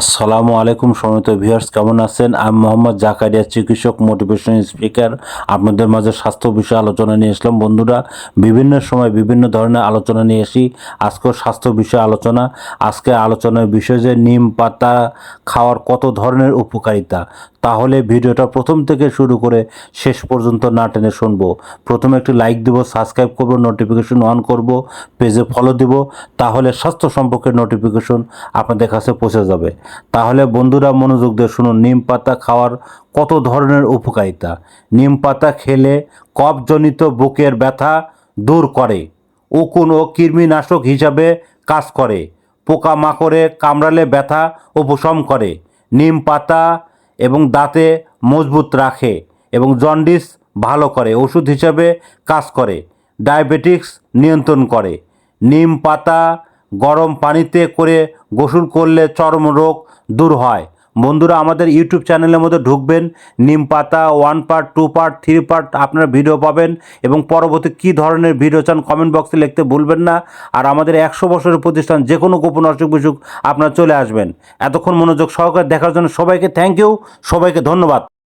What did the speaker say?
আসসালামু আলাইকুম সমিত ভিউয়ার্স, কেমন আছেন? আমি মোহাম্মদ জাকারিয়া, চিকিৎসক মোটিভেশন স্পিকার আপনাদের মাঝে স্বাস্থ্য বিষয়ে আলোচনা নিয়ে আসলাম। বন্ধুরা, বিভিন্ন সময় বিভিন্ন ধরনের আলোচনা নিয়ে আসি। আজকেও স্বাস্থ্য বিষয়ে আলোচনা। আজকে আলোচনার বিষয় যে নিম পাতা খাওয়ার কত ধরনের উপকারিতা, তাহলে ভিডিওটা প্রথম থেকে শুরু করে শেষ পর্যন্ত না টেনে শুনব। প্রথমে একটি লাইক দিব, সাবস্ক্রাইব করব নোটিফিকেশন অন করব পেজে ফলো দিব, তাহলে স্বাস্থ্য সম্পর্কে নোটিফিকেশন আপনাদের কাছে পৌঁছে যাবে। তাহলে বন্ধুরা মনোযোগ দিয়ে শুনুন, নিম পাতা খাওয়ার কত ধরনের উপকারিতা? নিম পাতা খেলে কফজনিত বুকের ব্যথা দূর করে, উকুন ও কৃমিনাশক হিসাবে কাজ করে, পোকামাকড়ে কামড়ালে ব্যথা উপশম করে, নিম পাতা এবং দাঁতে মজবুত রাখে এবং জন্ডিস ভালো করে, ওষুধ হিসাবে কাজ করে, ডায়াবেটিক্স নিয়ন্ত্রণ করে, নিম পাতা গরম পানিতে করে গোসল করলে চরম রোগ দূর হয়। বন্ধুরা, আমাদের ইউটিউব চ্যানেলের মধ্যে ঢুকবেন। নিম পাতা, one part, two part, three part আপনারা ভিডিও পাবেন এবং পরবর্তী কী ধরনের ভিডিও চান কমেন্ট বক্সে লিখতে ভুলবেন না। আর আমাদের একশো বছরের প্রতিষ্ঠান যে কোনো গোপন অসুখ বিসুখ আপনারা চলে আসবেন। এতক্ষণ মনোযোগ সহকারে দেখার জন্য সবাইকে থ্যাংক ইউ সবাইকে ধন্যবাদ।